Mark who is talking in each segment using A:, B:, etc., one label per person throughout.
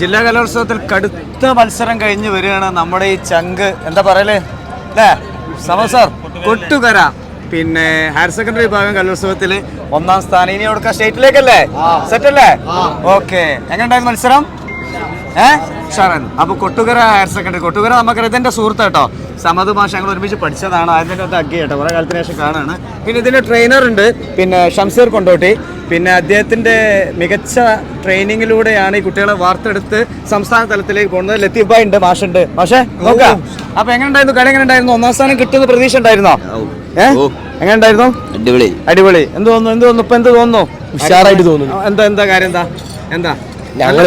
A: ജില്ലാ കലോത്സവത്തിൽ കടുത്ത മത്സരം കഴിഞ്ഞ് വരികയാണ് നമ്മുടെ ഈ ചങ്ക്. എന്താ പറയലേ? അല്ലേ സമ സാർ കൊട്ടുകര. പിന്നെ ഹയർ സെക്കൻഡറി വിഭാഗം കലോത്സവത്തിൽ ഒന്നാം സ്ഥാനം. ഇനി കൊടുക്കാം സ്റ്റേറ്റിലേക്കല്ലേ സെറ്റല്ലേ ഓക്കെ എങ്ങനെയുണ്ടായിരുന്നു മത്സരം? ഏ? ഷറൻ അപ്പൊ കൊട്ടുകര ഹയർ സെക്കൻഡറി കൊട്ടുകര നമുക്കറിയാം ഇതെന്റെ സുഹൃത്ത് കേട്ടോ. സമത് മാഷ ഞങ്ങൾ ഒരുമിച്ച് പഠിച്ചതാണ്. അതിന്റെ അത് അഗ്ഗി കേട്ടോ. കുറെ കാലത്തിന് ശേഷം കാണാണ്. പിന്നെ ഇതിന്റെ ട്രെയിനർ ഉണ്ട്. പിന്നെ ഷംസീർ കൊണ്ടോട്ടി. പിന്നെ അദ്ദേഹത്തിന്റെ മികച്ച ട്രെയിനിങ്ങിലൂടെയാണ് ഈ കുട്ടികളെ വാർത്തെടുത്ത് സംസ്ഥാന തലത്തിലേക്ക് പോകുന്നത് ലത്തീഫ് ഭായ് ഉണ്ട് മാഷുണ്ട്. മാഷേ നോക്കാം. അപ്പൊ എങ്ങനെ ഉണ്ടായിരുന്നു കളി എങ്ങനെ ഉണ്ടായിരുന്നു ഒന്നാം സ്ഥാനം കിട്ടുന്ന പ്രതീക്ഷ ഉണ്ടായിരുന്നോ? എങ്ങനെ ഉണ്ടായിരുന്നു
B: അടിപൊളി.
A: അടിപൊളി. എന്ത് തോന്നുന്നു? എന്ത് തോന്നുന്നു? ഇപ്പൊ എന്ത് തോന്നുന്നു?
C: ഉഷാറായിട്ട് തോന്നുന്നു.
A: എന്താ എന്താ കാര്യം എന്താ? എന്താ? ഞങ്ങൾ.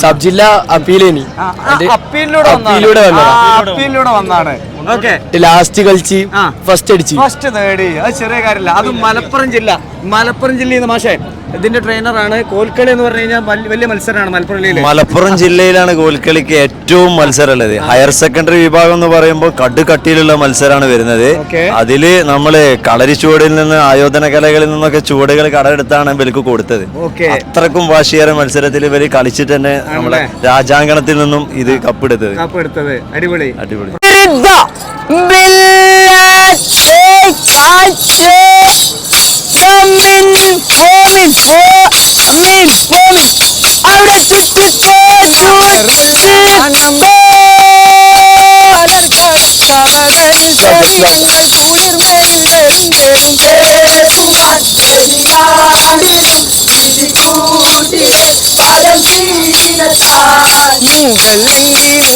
C: സബ് ജില്ല
A: ആ, ആ, അപ്പീലിലൂടെ.
C: അപ്പീലിലൂടെ
A: അപ്പീലിലൂടെ വന്നാണ് ഓക്കെ.
C: ലാസ്റ്റ് കളിച്ച് ഫസ്റ്റ് അടിച്ച്.
A: ഫസ്റ്റ് നേടി. അത് ചെറിയ കാര്യമില്ല. അത് മലപ്പുറം ജില്ല. മലപ്പുറം ജില്ലയിൽ നിന്ന് മാഷേ ഇതിന്റെ ട്രെയിനറാണ് കോൽക്കളി എന്ന് പറഞ്ഞു കഴിഞ്ഞാൽ വലിയ മത്സരമാണ് മലപ്പുറം ജില്ലയിൽ
B: മലപ്പുറം ജില്ലയിലാണ് കോൽക്കളിക്ക് ഏറ്റവും മത്സരമുള്ളത്. ഹയർ സെക്കൻഡറി വിഭാഗം എന്ന് പറയുമ്പോൾ കടുകട്ടിയിലുള്ള മത്സരമാണ് വരുന്നത്. അതിൽ നമ്മൾ കളരിച്ചുവടിൽ നിന്ന് ആയോധന കലകളിൽ നിന്നൊക്കെ ചുവടുകൾ കടമെടുത്താണ് ഇവർക്ക് കൊടുത്തത്. അത്രക്കും വാശിയേറെ മത്സരത്തിൽ ഇവർ കളിച്ചിട്ട് തന്നെ നമ്മളെ രാജാങ്കണത്തിൽ നിന്നും ഇത് കപ്പെടുത്തത്.
A: കപ്പ് എടുത്തത് അടിപൊളി.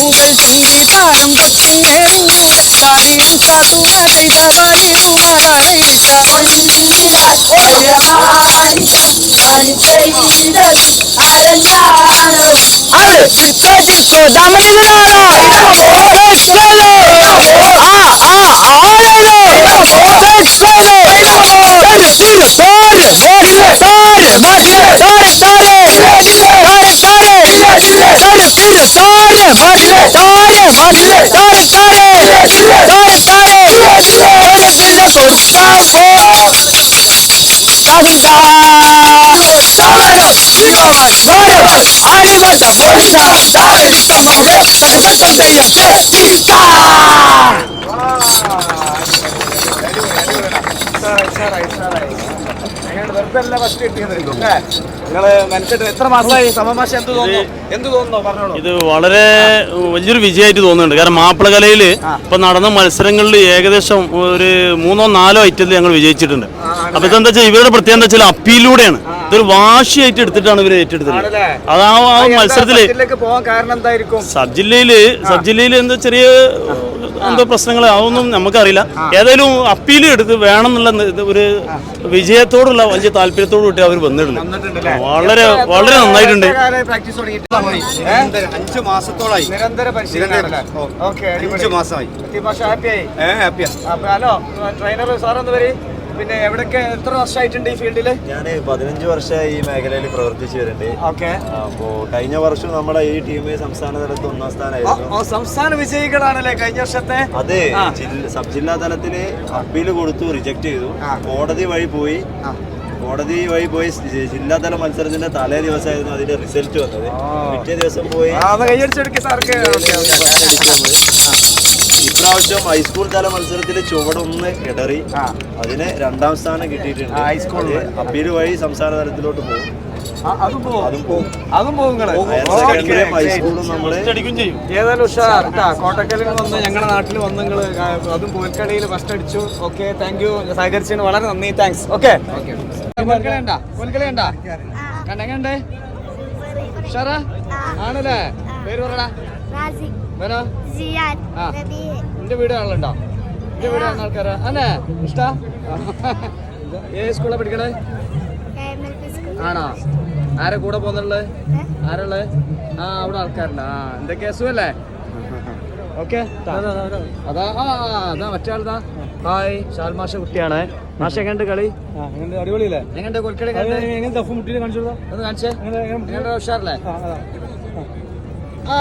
B: உங்கள்
D: சீதாரம் பற்றினேன் காரியம் சாதுவ செய்தவாரிருவாய் Hadi damlalı. Tekstolu. Aa
A: aa ağlalı. Tekstolu. Tekstolu. Sar. Sar. Bak. Sar sarı. Sar
D: sarı. Sar sar sarı. Bak. Sarı. Bak. Sar sarı. Sar sarı. Böyle bize fıska fıs. Fıska.
E: ഇത് വളരെ വലിയൊരു വിജയമായിട്ട് തോന്നുന്നുണ്ട്. കാരണം മാപ്പിളകലയിൽ ഇപ്പൊ നടന്ന മത്സരങ്ങളിൽ ഏകദേശം ഒരു മൂന്നോ നാലോ ഐറ്റത്തിൽ ഞങ്ങൾ വിജയിച്ചിട്ടുണ്ട്. അപ്പൊ ഇതെന്താ വെച്ചാൽ ഇവരുടെ പ്രത്യേകത എന്താ വെച്ചാൽ അപ്പീലിലൂടെയാണ്. ഇതൊരു വാശിയായിട്ട് എടുത്തിട്ടാണ് ഇവർ ഏറ്റെടുത്തത്. അത് ആ മത്സരത്തിൽ
A: ജില്ലക്ക് കാരണം എന്തായിരിക്കും?
E: സബ് ജില്ലയിൽ സബ് ജില്ലയിൽ എന്താ ചെറിയ എന്തോ പ്രശ്നങ്ങൾ അതൊന്നും നമുക്കറിയില്ല. ഏതായാലും അപ്പീൽ എടുത്ത് വേണം എന്നുള്ള ഒരു വിജയത്തോടുള്ള വലിയ താല്പര്യത്തോടു കൂട്ടി അവർ വന്നിട്ടുണ്ട്? വളരെ വളരെ നന്നായിട്ടുണ്ട്.
F: അഞ്ചു മാസത്തോളായി.
A: നിരന്തര പരിശീലനം ഓക്കെ
F: അഞ്ചു മാസമായി.
A: ഹലോ ട്രെയിനർ സാർ എന്ത് പേര് പിന്നെ എവിടൊക്കെ എത്ര വർഷമായിട്ടുണ്ട് ഈ ഫീൽഡിൽ
B: ഞാൻ പതിനഞ്ച് വർഷമായി ഈ മേഖലയിൽ പ്രവർത്തിച്ചു വരുന്നുണ്ട്.
A: ഓക്കെ.
B: അപ്പോ കഴിഞ്ഞ വർഷം നമ്മുടെ ഈ ടീം സംസ്ഥാന തലത്തിൽ ഒന്നാം സ്ഥാനമായിരുന്നു.
A: സംസ്ഥാന വിജയികളാണല്ലേ കഴിഞ്ഞ വർഷത്തെ?
B: അതെ. സബ് ജില്ലാ തലത്തിൽ അപ്പീൽ കൊടുത്തു റിജക്ട് ചെയ്തു. കോടതി വഴി പോയി. കോടതി വഴി പോയി ജില്ലാ ജില്ലാതല മത്സരത്തിന്റെ തലേ ദിവസമായിരുന്നു അതിന്റെ റിസൾട്ട് വന്നത്. പിറ്റേ ദിവസം പോയി ഇപ്രാവശ്യം ഹൈസ്കൂൾ തല മത്സരത്തിൽ ചുവടൊന്ന് ഇടറി. അതിന് രണ്ടാം സ്ഥാനം കിട്ടിയിട്ടുണ്ട്.
A: ഹൈസ്കൂളിൽ
B: അപ്പീൽ അപ്പീൽ വഴി സംസ്ഥാന തലത്തിലോട്ട് പോകും.
A: ഏതായാലും ഉഷാർ കേട്ടാ കോട്ടക്കലിൽ വന്ന് ഞങ്ങളുടെ നാട്ടിൽ വന്ന് നിങ്ങൾ അതും പോൽക്കടയിൽ ഫസ്റ്റ് അടിച്ചു. ഓക്കെ താങ്ക് യു സഹകരിച്ചതിന് വളരെ നന്ദി. Thanks okay. ഉണ്ടാ കണ്ടെങ്ങണ്ടേ ഉഷാറാ? ആണല്ലേ? പേര് പറടാ എന്റെ വീട് ആളുണ്ടോ എന്റെ വീട് ആൾക്കാരാ. അല്ലേ ഇഷ്ടാ? ഏത് സ്കൂളാ പഠിക്കണേ? ആണോ? ആരെ കൂടെ പോന്നുള്ളത് ആരുള്ളത് ആ അവിടെ ആൾക്കാരുണ്ട്. ആ എന്തൊക്കെ അസുഖല്ലേ ഓക്കെ അതാ ആ അതാ മറ്റേ ആൾതാ ഹായ് ഷാൽ മാഷ കുട്ടിയാണ് മാഷ എങ്ങനെയുണ്ട് കളി?
C: അടിപൊളിയല്ലേ?
A: എങ്ങനെയുണ്ട്
C: മുട്ടിയിൽ കാണിച്ചു.
A: ഉഷാറല്ലേ ആ.